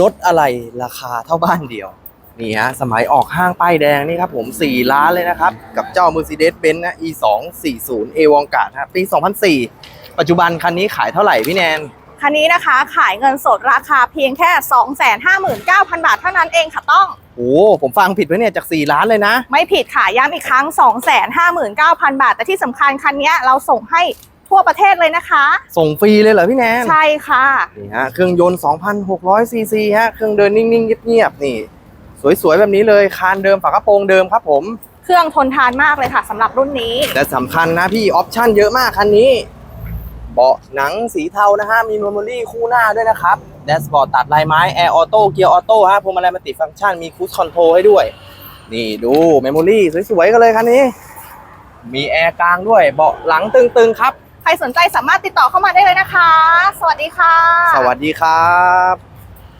รถอะไรราคาเท่าบ้านเดียว นี่ฮะ สมัยออกห้างป้ายแดงนี่ครับผม 4 ล้านเลยนะครับ กับเจ้า Mercedes-Benz นะ E 2 4 0 A w o n g a r d ฮะปี 2004 ปัจจุบันคันนี้ขายเท่าไหร่พี่แนน คันนี้นะคะขายเงินสดราคาเพียงแค่ 259,000 บาทเท่านั้นเองค่ะต้อง โอ้ ผมฟังผิดไว้เนี่ยจาก 4 ล้านเลยนะ ไม่ผิดค่ะย้ำอีกครั้ง 259,000 บาท แต่ที่สำคัญคันนี้เราส่งให้ ทั่วประเทศเลยนะคะ ส่งฟรีเลยเหรอพี่แนนใช่ค่ะนี่ฮะเครื่องยนต์ 2,600ซีซีฮะเครื่องเดินนิ่งๆเงียบๆนี่ สวยๆแบบนี้เลยคานเดิมฝากระโปรงเดิมครับผมเครื่องทนทานมากเลยค่ะสำหรับรุ่นนี้แต่สำคัญนะพี่ออปชั่นเยอะมากคันนี้เบาะหนังสีเทานะฮะมีเมมโมรี่คู่หน้าด้วยนะครับแดชบอร์ดตัดลายไม้แอร์ออโต้เกียร์ออโต้ฮะพวงมาลัยมัลติฟังก์ชันมีค u ู e คอนโทรลให้ด้วย นี่ดูเมมโมรี่สวยๆกันเลยคันนี้ มีแอร์กลางด้วยเบาะหลังตึงๆครับ ใครสนใจสามารถติดต่อเข้ามาได้เลยนะคะ สวัสดีค่ะ สวัสดีครับ